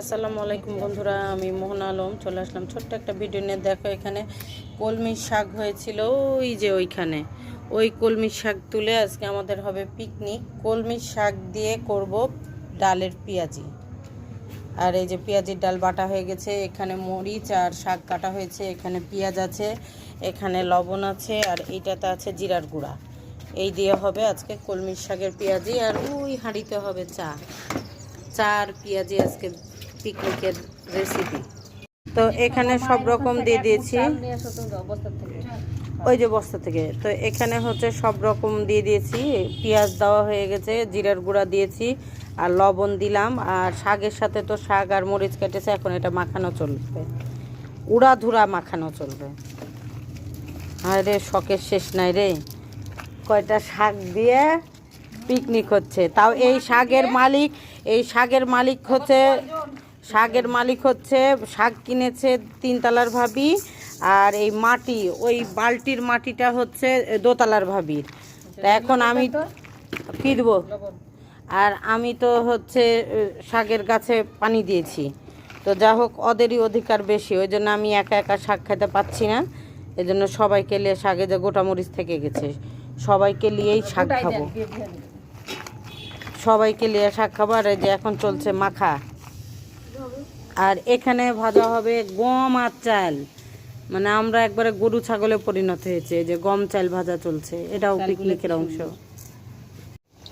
আসসালামু আলাইকুম বন্ধুরা, আমি মোহন আলম। চলে আসলাম ছোট্ট একটা ভিডিও নিয়ে। দেখো এখানে কলমি শাক হয়েছিল ওই যে ওইখানে। ওই কলমি শাক তুলে আজকে আমাদের হবে পিকনিক কলমি শাক দিয়ে করব ডালের পেঁয়াজি। আর এই যে পেঁয়াজির ডাল বাটা হয়ে গেছে, এখানে মরিচ আর শাক কাটা হয়েছে, এখানে পেঁয়াজ আছে, এখানে লবণ আছে, আর এইটাতে আছে জিরার গুঁড়া। এই দিয়ে হবে আজকে কলমির শাকের পেঁয়াজি, আর ওই হাঁড়িতে হবে চা। চা আর পেঁয়াজি আজকে পিকনিকের রেসিপি তো এখানে সব রকম দিয়ে দিয়েছি। ওই যে বস্তা থেকে। তো এখানে হচ্ছে সব রকম দিয়ে দিয়েছি। পেঁয়াজ দেওয়া হয়ে গেছে, জিরার গুঁড়া দিয়েছি, আর লবণ দিলাম। আর শাকের সাথে তো শাক আর মরিচ কেটেছে, এখন এটা মাখানো চলবে। উড়া ধুরা মাখানো চলবে। আরে, শখের শেষ নাই রে। কয়টা শাক দিয়ে পিকনিক হচ্ছে। তাও এই শাকের মালিক, এই শাকের মালিক হচ্ছে শাকের মালিক হচ্ছে শাক কিনেছে তিনতলার ভাবি আর এই মাটি ওই বালতির মাটিটা হচ্ছে দোতলার ভাবির। তা এখন আমি কি দেবো আর আমি তো হচ্ছে শাকের গাছে পানি দিয়েছি। তো যা হোক ওদেরই অধিকার বেশি ওই জন্য আমি একা একা শাক খেতে পাচ্ছি না। এই জন্য সবাইকে নিয়ে শাকে যে গোটা মরিচ থেকে গেছে সবাইকে নিয়েই শাক খাব। সবাইকে নিয়ে শাক খাব আর এই যে এখন চলছে মাখা। আর এখানে ভাজা হবে গম আর চাল। মানে আমরা একবারে গরু ছাগলে পরিণত হয়েছে এই যে গম চাল ভাজা চলছে এটাও পিকনিকের অংশ।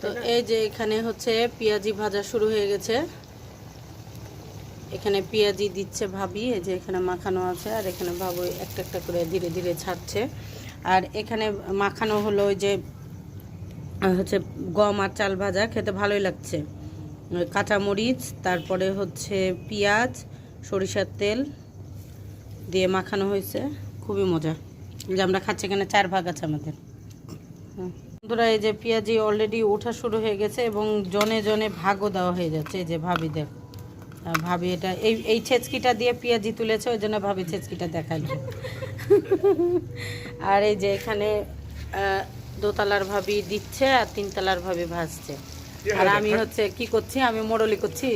তো এই যে এখানে হচ্ছে পেঁয়াজি ভাজা শুরু হয়ে গেছে। এখানে পেঁয়াজি দিচ্ছে ভাবি এই যে এখানে মাখানো আছে আর এখানে ভাবো একটা একটা করে ধীরে ধীরে ছাড়ছে। আর এখানে মাখানো হলো ওই যে হচ্ছে গম আর চাল ভাজা খেতে ভালোই লাগছে। কাঁচামরিচ, তারপরে হচ্ছে পেঁয়াজ, সরিষার তেল দিয়ে মাখানো হয়েছে। খুবই মজা। যে আমরা খাচ্ছি এখানে চার ভাগ আছে আমাদের। হুম। বন্ধুরা, এই যে পেঁয়াজি অলরেডি ওঠা শুরু হয়ে গেছে এবং জনে জনে ভাগও দেওয়া হয়ে যাচ্ছে। এই যে ভাবি দেখ ভাবি এটা, এই এই ছেচকিটা দিয়ে পেঁয়াজি তুলেছে, ওই জন্য ভাবি ছেচকিটা দেখাল আর এই যে এখানে দোতলার ভাবি দিচ্ছে আর তিনতলার ভাবি ভাজছে। আর আমি হচ্ছে কি করছি? আমি মোড়লি করছি।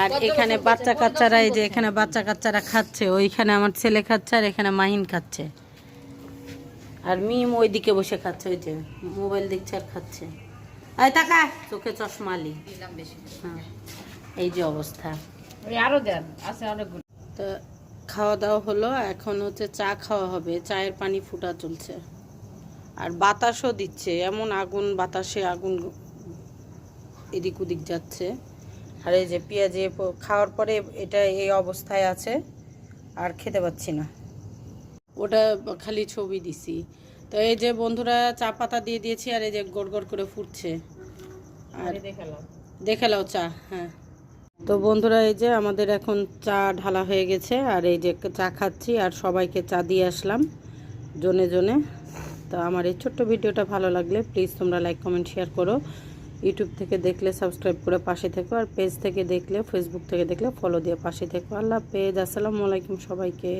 আর এখানে বাচ্চা কাচ্চারা এই যে এখানে বাচ্চা কাচ্চারা খাচ্ছে ওইখানে আমার ছেলে খাচ্ছে আর এখানে মাহিন খাচ্ছে। আর মিম ওইদিকে বসে খাচ্ছে ওই যে মোবাইল দেখছে আর খাচ্ছে। আয় চোখে চশমা আলি। হ্যাঁ এই যে অবস্থা। আরও দেন আছে অনেকগুলো। তো খাওয়া দাওয়া হলো এখন হচ্ছে চা খাওয়া হবে চায়ের পানি ফুটা চলছে। আর বাতাসও দিচ্ছে এমন আগুন বাতাসে আগুন এদিক ওদিক যাচ্ছে। আর এই যে পেঁয়াজে খাওয়ার পরে এটা এই অবস্থায় আছে আর খেতে পাচ্ছি না। ওটা খালি ছবি দিছি। তো এই যে বন্ধুরা চা পাতা দিয়ে দিয়েছি আর এই যে গড় গড় করে ফুটছে। আর দেখালাম। দেখে নাও চা হ্যাঁ। তো বন্ধুরা এই যে আমাদের এখন চা ঢালা হয়ে গেছে আর এই যে চা খাচ্ছি আর সবাইকে চা দিয়ে আসলাম জনে জনে। তো আমার এই ছোট্ট ভিডিওটা ভালো লাগলে প্লিজ তোমরা লাইক কমেন্ট শেয়ার করো। ইউটিউব থেকে দেখলে সাবস্ক্রাইব করে পাশে থেকো। আর পেজ থেকে দেখলে ফেসবুক থেকে দেখলে ফলো দিয়ে পাশে থেকো। আল্লাহ পেজ আসসালামু আলাইকুম সবাইকে।